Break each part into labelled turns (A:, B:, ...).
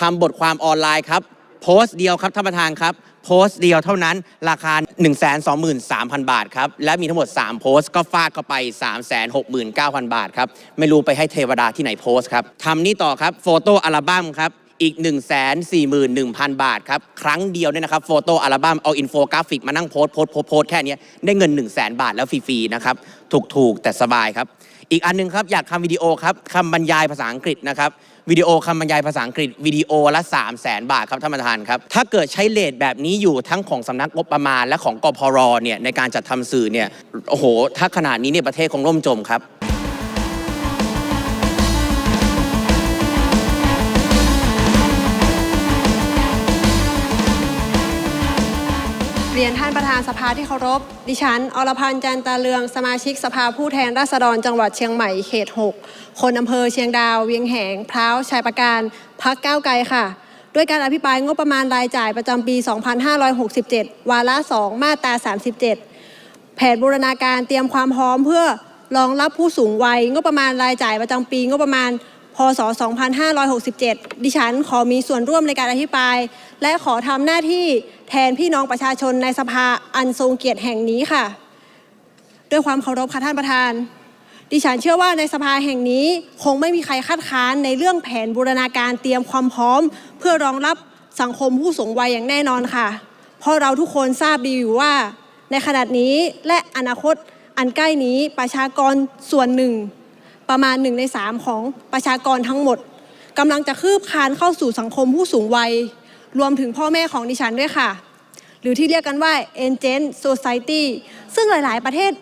A: ทำบทความออนไลน์ครับโพสต์เดียวครับท่านประธานครับ โพสต์เดียวเท่านั้น ราคา 123,000 บาทครับ และมีทั้งหมด 3 โพสต์ก็ฟาดเข้าไป 369,000 บาทครับ ไม่รู้ไปให้เทวดาที่ไหนโพสต์ครับทำนี่ต่อครับโฟโต้อัลบั้มครับอีก 1 4 1 0 0 0 บาทครับ ครั้งเดียวเนี่ยนะครับโฟโต้อัลบั้มเอาอินโฟกราฟิกมานั่งโพสต์โพสต์โพสต์โพสแค่เนี้ยได้เงิน 1 0 0 0 0แบาทแล้วฟรีๆนะครับ ถูกๆ แต่สบายครับ อีกอันหนึงครับ อยากทำวิดีโอครับคำบรรยายภาษาอังกฤษนะครับวิดีโอคำบรรยายภาษาอังกฤษวิดีโอละ3 0 0แสนบาทครับท่านประธานครับ ถ้าเกิดใช้เลทแบบนี้อยู่ทั้งของสำนักงบประมาณและของกพรเนี่ยในการจัดทำสื่อเนี่ยโอ้โหถ้าขนาดนี้เนี่ยประเทศคงล่มจมครับ
B: รียนท่านประธานสภาที่เคารพ ดิฉัน อรพันธ์จันตาเลือง สมาชิกสภาผู้แทนราษฎรจังหวัดเชียงใหม่เขต 6 คนอำเภอเชียงดาว เวียงแหงพร้าวชัยประการพักก้าวไกลค่ะ ด้วยการอภิปรายงบประมาณรายจ่ายประจำปี 2567 วาระ 2 มาตรา 37 แผนบูรณาการเตรียมความพร้อมเพื่อรองรับผู้สูงวัยงบประมาณรายจ่ายประจำปีงบประมาณ พศ 2567 ดิฉันขอมีส่วนร่วมในการอภิปราย และขอทำหน้าที่แทนพี่น้องประชาชนในสภาอันทรงเกียรติแห่งนี้ค่ะ ด้วยความเคารพค่ะท่านประธาน ดิฉันเชื่อว่าในสภาแห่งนี้คงไม่มีใครคัดค้านในเรื่องแผนบูรณาการเตรียมความพร้อม เพื่อรองรับสังคมผู้สูงวัยอย่างแน่นอนค่ะ เพราะเราทุกคนทราบดีอยู่ว่า ในขณะนี้และอนาคตอันใกล้นี้ประชากรส่วนหนึ่ง ประมาณหนึ่งในสามของประชากรทั้งหมดกำลังจะคืบคลานเข้าสู่สังคมผู้สูงวัย รวมถึงพ่อแม่ของดิฉันด้วยค่ะ หรือที่เรียกกันว่า Agent Society ซึ่งหลาย ๆ ประเทศ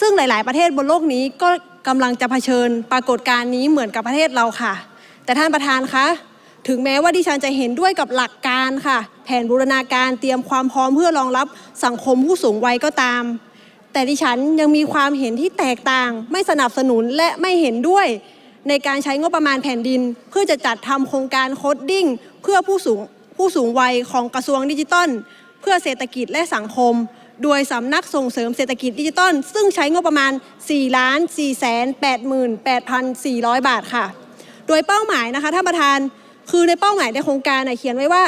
B: ซึ่งหลาย ๆ ประเทศบนโลกนี้ก็กำลังจะเผชิญปรากฏการณ์นี้เหมือนกับประเทศเราค่ะ แต่ท่านประธานคะถึงแม้ว่าดิฉันจะเห็นด้วยกับหลักการค่ะ แผนบูรณาการเตรียมความพร้อมเพื่อรองรับสังคมผู้สูงวัยก็ตาม แต่ดิฉันยังมีความเห็นที่แตกต่าง ไม่สนับสนุนและไม่เห็นด้วย ในการใช้งบประมาณแผ่นดิน เพื่อจะจัดทำโครงการโคดดิ้งเพื่อผู้สูงผู้สูงวัยของกระทรวงดิจิทัล เพื่อเศรษฐกิจและสังคม โดยสำนักส่งเสริมเศรษฐกิจดิจิทัล ซึ่งใช้งบประมาณ 4 ล้าน4แสน88,400 บาทค่ะ โดยเป้าหมายนะคะท่านประธานคือในเป้าหมายในโครงการน่เขียนไว้ว่า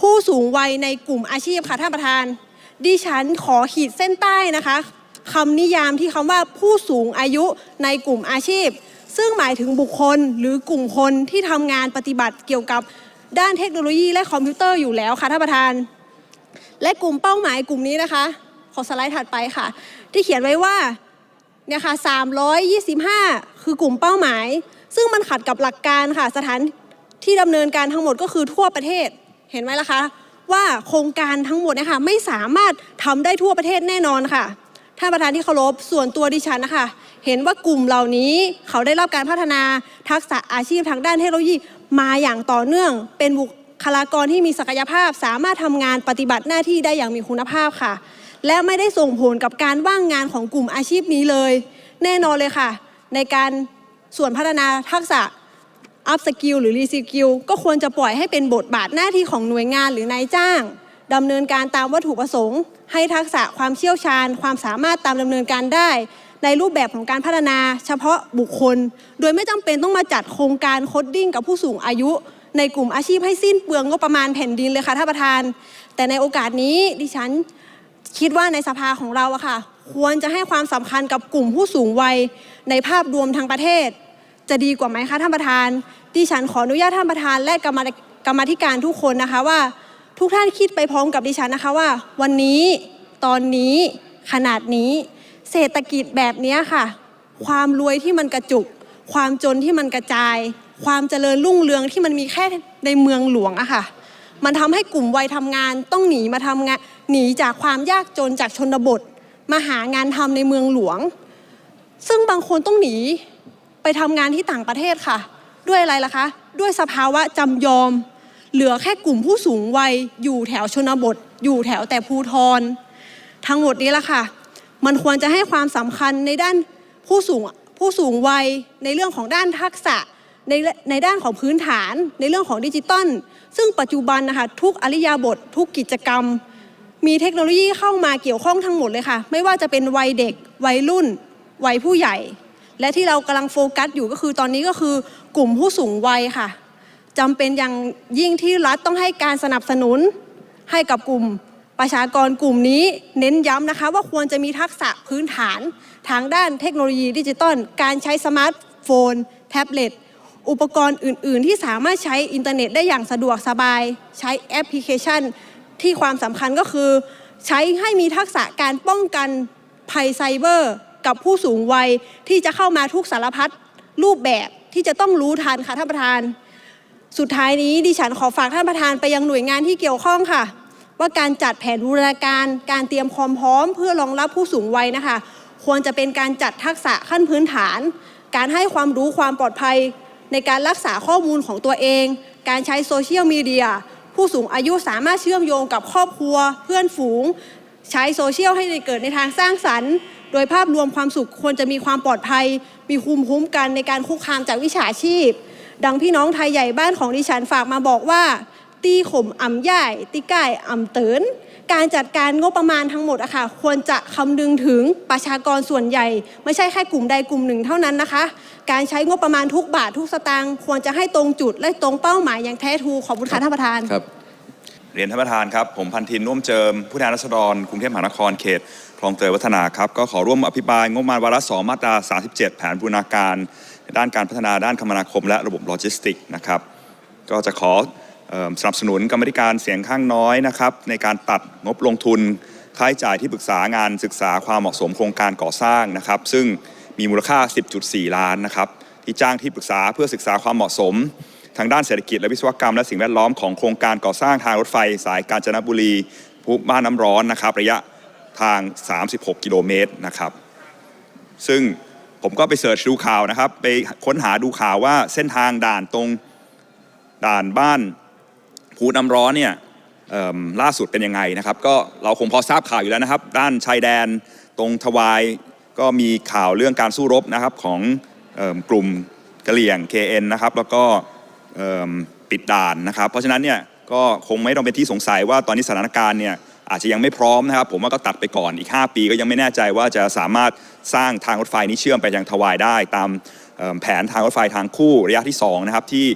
B: ผู้สูงวัยในกลุ่มอาชีพค่ะท่านประธาน ดิฉันขอขีดเส้นใต้นะคะคำนิยามที่คำว่าผู้สูงอายุในกลุ่มอาชีพ ซึ่งหมายถึงบุคคลหรือกลุ่มคนที่ทำงานปฏิบัติเกี่ยวกับด้านเทคโนโลยีและคอมพิวเตอร์อยู่แล้วค่ะท่านประธาน และกลุ่มเป้าหมายกลุ่มนี้นะคะ ขอสไลด์ถัดไปค่ะ ที่เขียนไว้ว่าเนี่ยค่ะ325 คือกลุ่มเป้าหมาย ซึ่งมันขัดกับหลักการค่ะ สถานที่ดำเนินการทั้งหมดก็คือทั่วประเทศเห็นไหมล่ะคะ ว่าโครงการทั้งหมดนี่ยค่ะไม่สามารถทำได้ทั่วประเทศแน่นอนค่ะท่านประธานที่เคารพส่วนตัวดิฉันนะคะ เห็นว่ากลุ่มเหล่านี้เขาได้รับการพัฒนาทักษะอาชีพทางด้านเทคโนโลยีมาอย่างต่อเนื่อง เป็นบุคลากรที่มีศักยภาพ สามารถทำงานปฏิบัติหน้าที่ได้อย่างมีคุณภาพค่ะ และไม่ได้ส่งผลกับการว่างงานของกลุ่มอาชีพนี้เลย แน่นอนเลยค่ะ ในการส่วนพัฒนาทักษะ อัพสกิลหรือรีสกิลก็ควรจะปล่อยให้เป็นบทบาทหน้าที่ของหน่วยงานหรือนายจ้างดำเนินการตามวัตถุประสงค์ ให้ทักษะความเชี่ยวชาญ ความสามารถตามดำเนินการได้ ในรูปแบบของการพัฒนาเฉพาะบุคคล โดยไม่จำเป็นต้องมาจัดโครงการโคดดิ้งกับผู้สูงอายุ ในกลุ่มอาชีพให้สิ้นเปลืองงบประมาณแผ่นดินเลยค่ะท่านประธาน แต่ในโอกาสนี้ดิฉันคิดว่าในสภาของเราอะค่ะ ควรจะให้ความสำคัญกับกลุ่มผู้สูงวัยในภาพรวมทางประเทศ จะดีกว่าไหมคะท่านประธานดิฉันขออนุญาตท่านประธานและกรรมกรรมธิการทุกคนนะคะว่า ทุกท่านคิดไปพร้อมกับดิฉันนะคะว่า วันนี้ตอนนี้ขนาดนี้ เศรษฐกิจแบบนี้ค่ะ ความรวยที่มันกระจุก ความจนที่มันกระจาย ความเจริญรุ่งเรืองที่มันมีแค่ในเมืองหลวงอะค่ะ มันทำให้กลุ่มวัยทำงานต้องหนีมาทำงานหนีจากความยากจนจากชนบท มาหางานทำในเมืองหลวง ซึ่งบางคนต้องหนี ไปทำงานที่ต่างประเทศค่ะ ด้วยอะไรล่ะคะ ด้วยสภาวะจำยอม เหลือแค่กลุ่มผู้สูงวัย อยู่แถวชนบท อยู่แถวแต่ภูทร ทั้งหมดนี้ละค่ะ มันควรจะให้ความสำคัญในด้านผู้สูงผู้สูงวัยในเรื่องของด้านทักษะในในด้านของพื้นฐานในเรื่องของดิจิตอลซึ่งปัจจุบันนะคะทุกอริยาบท ทุกกิจกรรม มีเทคโนโลยีเข้ามาเกี่ยวข้องทั้งหมดเลยค่ะ ไม่ว่าจะเป็นวัยเด็ก วัยรุ่น วัยผู้ใหญ่ และที่เรากำลังโฟกัสอยู่ก็คือตอนนี้ก็คือกลุ่มผู้สูงวัยค่ะจำเป็นอย่างยิ่งที่รัฐต้องให้การสนับสนุนให้กับกลุ่มประชากรกลุ่มนี้เน้นย้ำนะคะ ว่าควรจะมีทักษะพื้นฐานทางด้านเทคโนโลยีดิจิตอลการใช้สมาร์ทโฟน แท็บเล็ตอุปกรณ์อื่น ๆ ที่สามารถใช้อินเทอร์เน็ตได้อย่างสะดวกสบาย ใช้แอปพลิเคชัน ที่ความสำคัญก็คือ ใช้ให้มีทักษะการป้องกันภัยไซเบอร์ กับผู้สูงวัยที่จะเข้ามาทุกสารพัดรูปแบบที่จะต้องรู้ทันค่ะท่านประธาน สุดท้ายนี้ดิฉันขอฝากท่านประธานไปยังหน่วยงานที่เกี่ยวข้องค่ะ ว่าการจัดแผนบูรณาการการเตรียมความพร้อม เพื่อรองรับผู้สูงวัยนะคะ ควรจะเป็นการจัดทักษะขั้นพื้นฐาน การให้ความรู้ความปลอดภัย ในการรักษาข้อมูลของตัวเอง การใช้โซเชียลมีเดียผู้สูงอายุสามารถเชื่อมโยงกับครอบครัว เพื่อนฝูง ใช้โซเชียลให้เกิดในทางสร้างสรรค์ โดยภาพรวมความสุขควรจะมีความปลอดภัย มีภูมิคุ้มกันในการคุกคามจากวิชาชีพ ดังพี่น้องไทยใหญ่บ้านของดิฉันฝากมาบอกว่า ตีข่มอ่ำย่าย ตีก่ายอ่ำเตินการจัดการงบประมาณทั้งหมดอะค่ะควรจะคำนึงถึงประชากรส่วนใหญ่ ไม่ใช่แค่กลุ่มใดกลุ่มหนึ่งเท่านั้นนะคะ การใช้งบประมาณทุกบาททุกสตางค์ควรจะให้ตรงจุดและตรงเป้าหมายอย่างแท้ทรูขอบคุณค่ะท่านประธาน
C: ครับ
D: เรียนท่านประธานครับ ผมพันทินน่วมเจิม ผู้แทนราษฎรกรุงเทพมหานครเขตคลองเตยวัฒนาครับ ก็ขอร่วมอภิปรายงบประมาณวาระสองมาตรา 37 แผนบูรณาการ ด้านการพัฒนาด้านคมนาคม และระบบโลจิสติกส์นะครับ ก็จะขออสนับสนุนกรรมธิการเสียงข้างน้อยนะครับในการตัดงบลงทุนค่าใช้จ่ายที่ปรึกษางานศึกษาความเหมาะสมโครงการก่อสร้างนะครับ ซึ่งมีมูลค่า 10.4 ล้านนะครับที่จ้างที่ปรึกษาเพื่อศึกษาความเหมาะสม ทางด้านเศรษฐกิจและวิศวกรรม และสิ่งแวดล้อมของโครงการก่อสร้างทางรถไฟ สายกาญจนบุรีภูบ้านน้ำร้อนนะครับ ระยะทาง 36 กิโลเมตรนะครับ ซึ่งผมก็ไปเสิร์ชดูข่าวนะครับ ไปค้นหาดูข่าวว่าเส้นทางด่านตรงด่านบ้านภูน้ำร้อนเนี่ยล่าสุดเป็นยังไงนะครับ ก็เราคงพอทราบข่าวอยู่แล้วนะครับ ด้านชายแดนตรงทวายก็มีข่าวเรื่องการสู้รบนะครับของเอิ่มกลุ่มกะเหลี่ยง KN นะครับ แล้วก็ ปิดด่านนะครับ เพราะฉะนั้นเนี่ยก็คงไม่ต้องเป็นที่สงสัยว่าตอนนี้สถานการณ์เนี่ยอาจจะยังไม่พร้อมนะครับ ผมว่าก็ตัดไปก่อนอีก 5 ปีก็ยังไม่แน่ใจว่าจะสามารถสร้างทางรถไฟนี้เชื่อมไปยังทวายได้ ตามแผนทางรถไฟทางคู่ระยะที่สองนะครับที่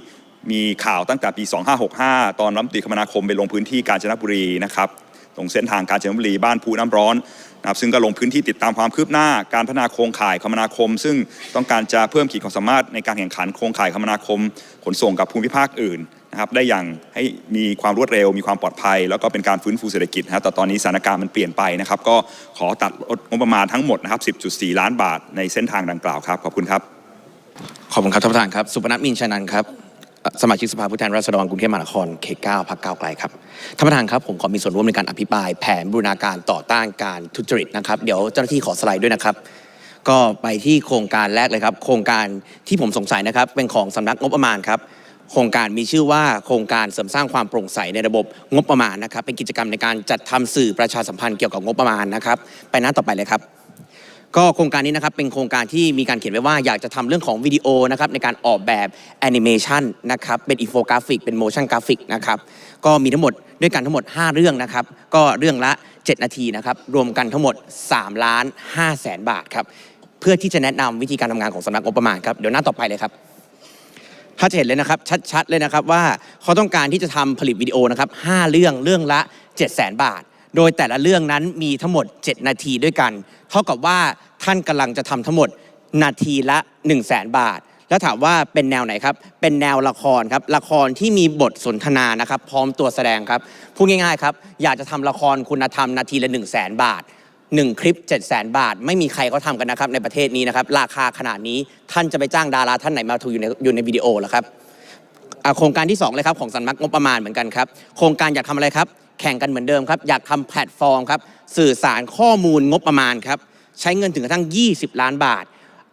D: มีข่าวตั้งแต่ปี 2565 ตอนรัฐมนตรีคมนาคมไปลงพื้นที่กาญจนบุรีนะครับ ตรงเส้นทางกาญจนบุรีบ้านภูน้ำร้อนนะครับซึ่งก็ลงพื้นที่ติดตามความคืบหน้าการพัฒนาโครงข่ายคมนาคม ซึ่งต้องการจะเพิ่มขีดความสามารถในการแข่งขันโครงข่ายคมนาคม ขนส่งกับภูมิภาคอื่นนะครับได้อย่างให้มีความรวดเร็ว มีความปลอดภัย แล้วก็เป็นการฟื้นฟูเศรษฐกิจนะครับแต่ตอนนี้สถานการณ์มันเปลี่ยนไปนะครับ ก็ขอตัดลดงบประมาณทั้งหมดนะครับ 10.4 ล้านบาทในเส้นทางดังกล่าวครับขอบคุณครับ
A: ขอบคุณครับท่านประธานครับสุพนัทมินชนันครับ สมาชิกสภาผู้แทนราษฎรกรุงเทพมหานครเขต9พักก้าวไกลครับท่านประธานครับผมขอมีส่วนร่วมในการอภิปรายแผนบูรณาการต่อต้านการทุจริตนะครับ เดี๋ยวเจ้าหน้าที่ขอสไลด์ด้วยนะครับ ก็ไปที่โครงการแรกเลยครับ โครงการที่ผมสงสัยนะครับ เป็นของสำนักงบประมาณครับโครงการมีชื่อว่าโครงการเสริมสร้างความโปร่งใสในระบบงบประมาณนะครับ เป็นกิจกรรมในการจัดทำสื่อประชาสัมพันธ์เกี่ยวกับงบประมาณนะครับ ไปหน้าต่อไปเลยครับ ก็โครงการนี้นะครับเป็นโครงการที่มีการเขียนไว้ว่าอยากจะทำเรื่องของวิดีโอนะครับในการออกแบบแอนิเมชันนะครับเป็นอินโฟกราฟิกเป็นโมชั่นกราฟิกนะครับก็มีทั้งหมดด้วยกันทั้งหมด 5 เรื่องนะครับ ก็เรื่องละ 7 นาทีนะครับรวมกันทั้งหมด3ล้าน5แสนบาทครับเพื่อที่จะแนะนำวิธีการทำงานของสำนักงบประมาณครับเดี๋ยวหน้าต่อไปเลยครับถ้าจะเห็นเลยนะครับชัดๆเลยนะครับว่าเขาต้องการที่จะทำผลิตวิดีโอนะครับ5เรื่องเรื่องละ 7 0 0 0 0 0 บาท โดยแต่ละเรื่องนั้นมีทั้งหมด 7 นาทีด้วยกัน เท่ากับว่าท่านกำลังจะทำทั้งหมดนาทีละ1 0 0 0 0แบาท แล้วถามว่าเป็นแนวไหนครับ เป็นแนวละครครับ ละครที่มีบทสนทนานะครับ พร้อมตัวแสดงครับ พูดง่ายๆครับ อยากจะทำละครคุณธรรมนาทีละ1 0 0 0 0แบาท1คลิป 7 0 0 0 0 บาท ไม่มีใครเขาทำกันนะครับในประเทศนี้นะครับ ราคาขนาดนี้ท่านจะไปจ้างดาราท่านไหนมาถูกอยู่ในอยู่ในวิดีโอเหรอครับโครงการที่ 2 เลยครับ ของสำนักงบประมาณเหมือนกันครับ โครงการอยากทำอะไรครับ แข่งกันเหมือนเดิมครับ อยากทำแพลตฟอร์มครับ สื่อสารข้อมูลงบประมาณครับ ใช้เงินถึงกระทั่ง 20 ล้านบาท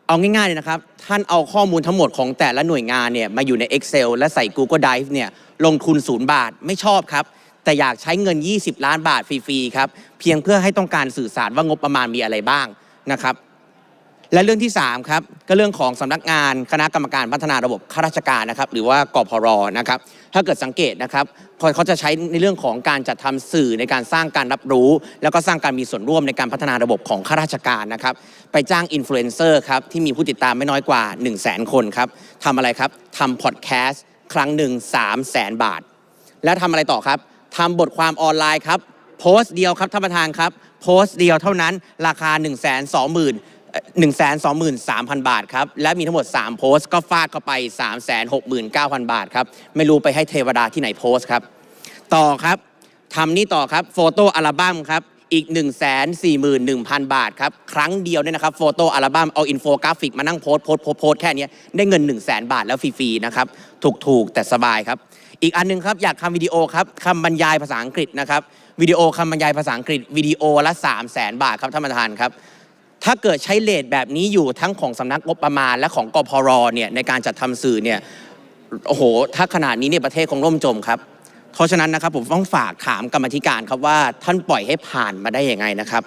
A: เอาง่ายๆเลยนะครับ ท่านเอาข้อมูลทั้งหมดของแต่ละหน่วยงานเนี่ยมาอยู่ใน Excel และใส่ Google Drive เนี่ยลงทุนศูนย์บาทไม่ชอบครับ แต่อยากใช้เงิน 20 ล้านบาทฟรีๆครับเพียงเพื่อให้ต้องการสื่อสารว่างบประมาณมีอะไรบ้างนะครับ และเรื่องที่ 3 ครับ ก็เรื่องของสำนักงานคณะกรรมการพัฒนาระบบข้าราชการนะครับ หรือว่ากพรนะครับ ถ้าเกิดสังเกตนะครับพอเขาจะใช้ในเรื่องของการจัดทำสื่อในการสร้างการรับรู้ แล้วก็สร้างการมีส่วนร่วมในการพัฒนาระบบของข้าราชการนะครับ ไปจ้างอินฟลูเอนเซอร์ครับที่มีผู้ติดตามไม่น้อยกว่า 1 0 0 0 0แคนครับทำอะไรครับทำพอดแคสต์ครั้งหนึ่ง3 0 0แสนบาท แล้วทำอะไรต่อครับทำบทความออนไลน์ครับโพสต์เดียวครับท่านประธานครับโพสต์เดียวเท่านั้นราคา 1 2 0 0 0 0 1 2 3 0 0 0 บาทครับ และมีทั้งหมด 3 โพสต์ก็ฟาดเข้าไป 3 6 9 0 0 0 บาทครับ ไม่รู้ไปให้เทวดาที่ไหนโพสต์ครับ ต่อครับทำนี่ต่อครับโฟโต้อัลบั้มครับ อีก 1 4 1 0 0 0 บาทครับ ครั้งเดียวเนี่ยนะครับโฟโต้อัลบั้มเอาอินโฟกราฟิกมานั่งโพสโพสโพสโพสแค่เนี้ยได้เงิน 1 0 0 0 0แบาทแล้วฟรีๆนะครับ ถูกๆ แต่สบายครับ อีกอันหนึงครับอยากทำวิดีโอครับคำบรรยายภาษาอังกฤษนะครับวิดีโอคำบรรยายภาษาอังกฤษวิดีโอละ 3 0 0แสนบาทครับท่านประธานครับ ถ้าเกิดใช้เลทแบบนี้อยู่ทั้งของสำนักงบประมาณและของกพรเนี่ยในการจัดทำสื่อเนี่ยโอ้โห ถ้าขนาดนี้เนี่ยประเทศคงล่มจมครับ เพราะฉะนั้นนะครับผมต้องฝากถามกรรมธิการครับว่าท่านปล่อยให้ผ่านมาได้ยังไงนะครับ